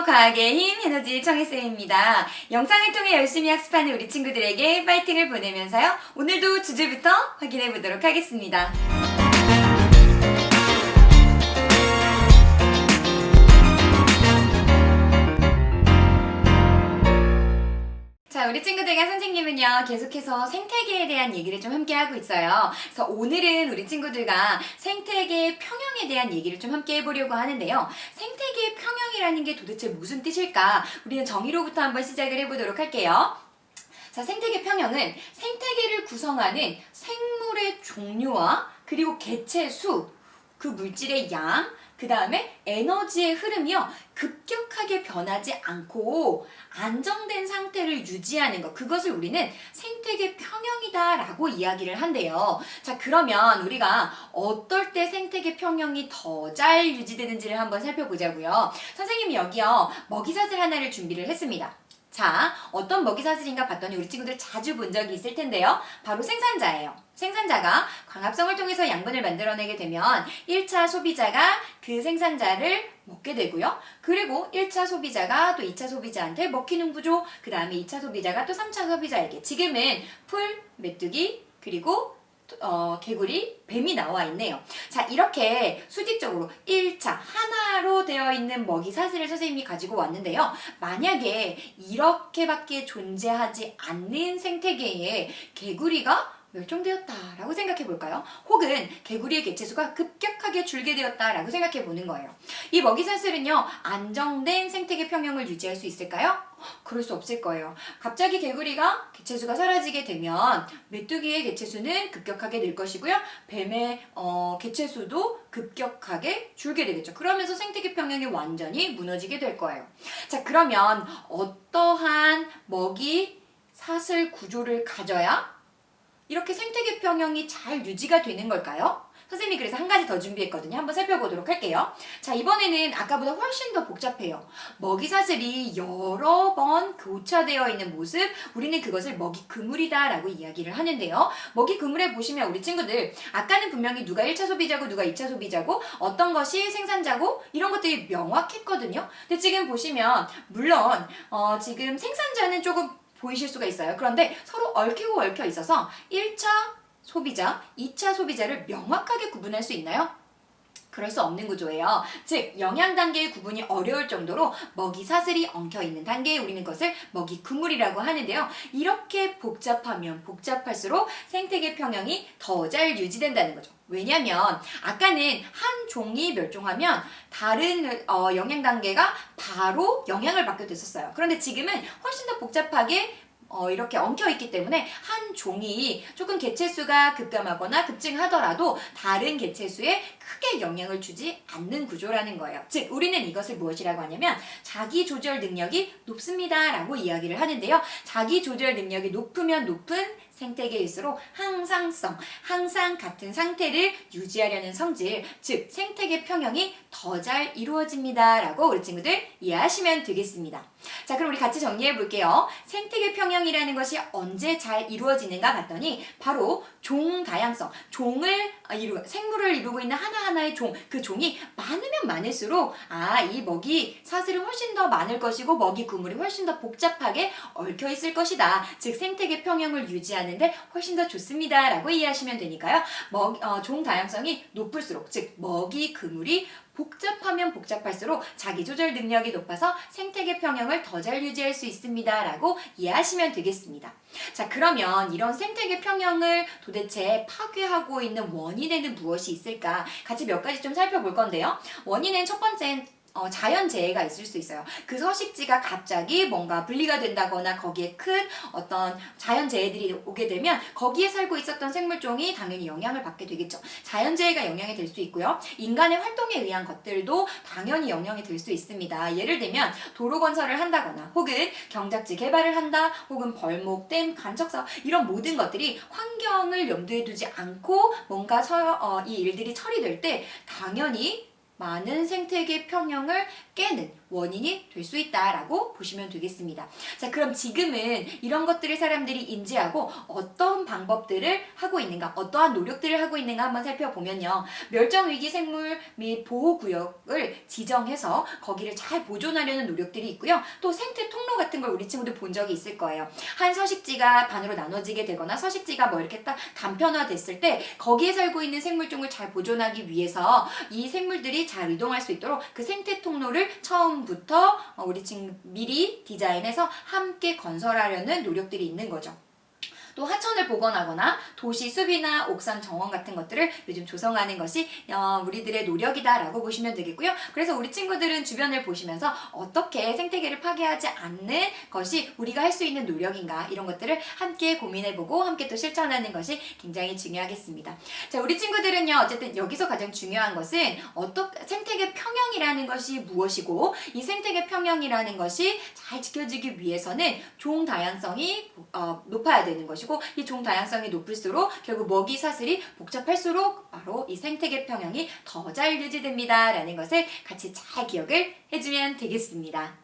과학의 힘 에너지 청혜쌤입니다. 영상을 통해 열심히 학습하는 우리 친구들에게 파이팅을 보내면서요. 오늘도 주제부터 확인해 보도록 하겠습니다. 자, 우리 친구들과 선생님은요, 계속해서 생태계에 대한 얘기를 좀 함께 하고 있어요. 그래서 오늘은 우리 친구들과 생태계 평형에 대한 얘기를 좀 함께 해보려고 하는데요. 생태계 평형이라는 게 도대체 무슨 뜻일까? 우리는 정의로부터 한번 시작을 해보도록 할게요. 자, 생태계 평형은 생태계를 구성하는 생물의 종류와 그리고 개체 수, 그 물질의 양, 그 다음에 에너지의 흐름이요. 급격하게 변하지 않고 안정된 상태를 유지하는 것. 그것을 우리는 생태계 평형이다 라고 이야기를 한대요. 자, 그러면 우리가 어떨 때 생태계 평형이 더 잘 유지되는지를 한번 살펴보자고요. 선생님이 여기요. 먹이사슬 하나를 준비를 했습니다. 자, 어떤 먹이 사슬인가 봤더니 우리 친구들 자주 본 적이 있을 텐데요. 바로 생산자예요. 생산자가 광합성을 통해서 양분을 만들어내게 되면 1차 소비자가 그 생산자를 먹게 되고요. 그리고 1차 소비자가 또 2차 소비자한테 먹히는 구조, 그 다음에 2차 소비자가 또 3차 소비자에게. 지금은 풀, 메뚜기, 그리고 어, 개구리, 뱀이 나와 있네요. 자, 이렇게 수직적으로 1차 하나로 되어 있는 먹이 사슬을 선생님이 가지고 왔는데요. 만약에 이렇게밖에 존재하지 않는 생태계에 개구리가 멸종되었다라고 생각해 볼까요? 혹은 개구리의 개체수가 급격하게 줄게 되었다라고 생각해 보는 거예요. 이 먹이 사슬은요, 안정된 생태계 평형을 유지할 수 있을까요? 그럴 수 없을 거예요. 갑자기 개구리가 개체수가 사라지게 되면 메뚜기의 개체수는 급격하게 늘 것이고요. 뱀의 어, 개체수도 급격하게 줄게 되겠죠. 그러면서 생태계 평형이 완전히 무너지게 될 거예요. 자, 그러면 어떠한 먹이 사슬 구조를 가져야 이렇게 생태계 평형이 잘 유지가 되는 걸까요? 선생님이 그래서 한 가지 더 준비했거든요. 한번 살펴보도록 할게요. 자, 이번에는 아까보다 훨씬 더 복잡해요. 먹이 사슬이 여러 번 교차되어 있는 모습, 우리는 그것을 먹이 그물이다라고 이야기를 하는데요. 먹이 그물에 보시면 우리 친구들, 아까는 분명히 누가 1차 소비자고 누가 2차 소비자고 어떤 것이 생산자고 이런 것들이 명확했거든요. 근데 지금 보시면, 물론, 어, 지금 생산자는 조금 보이실 수가 있어요. 그런데 서로 얽히고 얽혀 있어서 1차 소비자, 2차 소비자를 명확하게 구분할 수 있나요? 그럴 수 없는 구조예요. 즉, 영양 단계의 구분이 어려울 정도로 먹이 사슬이 엉켜 있는 단계에 우리는 그것을 먹이 그물이라고 하는데요. 이렇게 복잡하면 복잡할수록 생태계 평형이 더 잘 유지된다는 거죠. 왜냐면 아까는 한 종이 멸종하면 다른 어, 영양 단계가 바로 영향을 받게 됐었어요. 그런데 지금은 훨씬 더 복잡하게 어, 이렇게 엉켜 있기 때문에 한 종이 조금 개체수가 급감하거나 급증하더라도 다른 개체수에 크게 영향을 주지 않는 구조라는 거예요. 즉, 우리는 이것을 무엇이라고 하냐면 자기 조절 능력이 높습니다 라고 이야기를 하는데요. 자기 조절 능력이 높으면 높은 생태계일수록 항상성, 항상 같은 상태를 유지하려는 성질, 즉 생태계 평형이 더 잘 이루어집니다 라고 우리 친구들 이해하시면 되겠습니다. 자, 그럼 우리 같이 정리해 볼게요. 생태계 평형이라는 것이 언제 잘 이루어지는가 봤더니 바로 종 다양성, 종을 이루 생물을 이루고 있는 하나하나의 종, 그 종이 많으면 많을수록 아, 이 먹이 사슬은 훨씬 더 많을 것이고 먹이 그물이 훨씬 더 복잡하게 얽혀 있을 것이다. 즉 생태계 평형을 유지하는 데 훨씬 더 좋습니다 라고 이해하시면 되니까요. 먹, 어, 종 다양성이 높을수록 즉 먹이 그물이 복잡하면 복잡할수록 자기 조절 능력이 높아서 생태계 평형을 더 잘 유지할 수 있습니다 라고 이해하시면 되겠습니다. 자, 그러면 이런 생태계 평형을 도대체 파괴하고 있는 원인에는 무엇이 있을까? 같이 몇 가지 좀 살펴볼 건데요. 원인은 첫 번째 어, 자연 재해가 있을 수 있어요. 그 서식지가 갑자기 뭔가 분리가 된다거나 거기에 큰 어떤 자연 재해들이 오게 되면 거기에 살고 있었던 생물종이 당연히 영향을 받게 되겠죠. 자연 재해가 영향이 될 수 있고요. 인간의 활동에 의한 것들도 당연히 영향이 될 수 있습니다. 예를 들면 도로 건설을 한다거나 혹은 경작지 개발을 한다 혹은 벌목, 댐, 간척사업 이런 모든 것들이 환경을 염두에 두지 않고 뭔가 서, 어, 이 일들이 처리될 때 당연히 많은 생태계 평형을 깨는 원인이 될 수 있다라고 보시면 되겠습니다. 자, 그럼 지금은 이런 것들을 사람들이 인지하고 어떤 방법들을 하고 있는가, 어떠한 노력들을 하고 있는가 한번 살펴보면요. 멸종위기 생물 및 보호구역을 지정해서 거기를 잘 보존하려는 노력들이 있고요. 또 생태 통로 같은 걸 우리 친구들 본 적이 있을 거예요. 한 서식지가 반으로 나눠지게 되거나 서식지가 뭐 이렇게 딱 단편화됐을 때 거기에 살고 있는 생물종을 잘 보존하기 위해서 이 생물들이 잘 이동할 수 있도록 그 생태 통로를 처음 부터 어, 우리 지금 미리 디자인해서 함께 건설하려는 노력들이 있는 거죠. 또 하천을 복원하거나 도시 숲이나 옥상 정원 같은 것들을 요즘 조성하는 것이 어, 우리들의 노력이다라고 보시면 되겠고요. 그래서 우리 친구들은 주변을 보시면서 어떻게 생태계를 파괴하지 않는 것이 우리가 할 수 있는 노력인가 이런 것들을 함께 고민해보고 함께 또 실천하는 것이 굉장히 중요하겠습니다. 자, 우리 친구들은요 어쨌든 여기서 가장 중요한 것은 어떤 생태계 평형 이라는 것이 무엇이고 이 생태계 평형이라는 것이 잘 지켜지기 위해서는 종 다양성이 어, 높아야 되는 것이고 이 종 다양성이 높을수록 결국 먹이 사슬이 복잡할수록 바로 이 생태계 평형이 더 잘 유지됩니다라는 것을 같이 잘 기억을 해주면 되겠습니다.